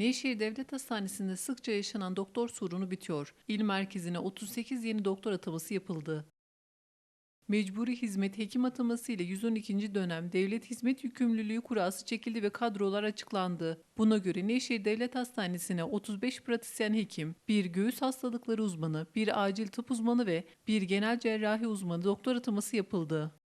Nevşehir Devlet Hastanesi'nde sıkça yaşanan doktor sorunu bitiyor. İl merkezine 38 yeni doktor ataması yapıldı. Mecburi hizmet hekim ataması ile 112. dönem devlet hizmet yükümlülüğü kurası çekildi ve kadrolar açıklandı. Buna göre Nevşehir Devlet Hastanesi'ne 35 pratisyen hekim, bir göğüs hastalıkları uzmanı, bir acil tıp uzmanı ve bir genel cerrahi uzmanı doktor ataması yapıldı.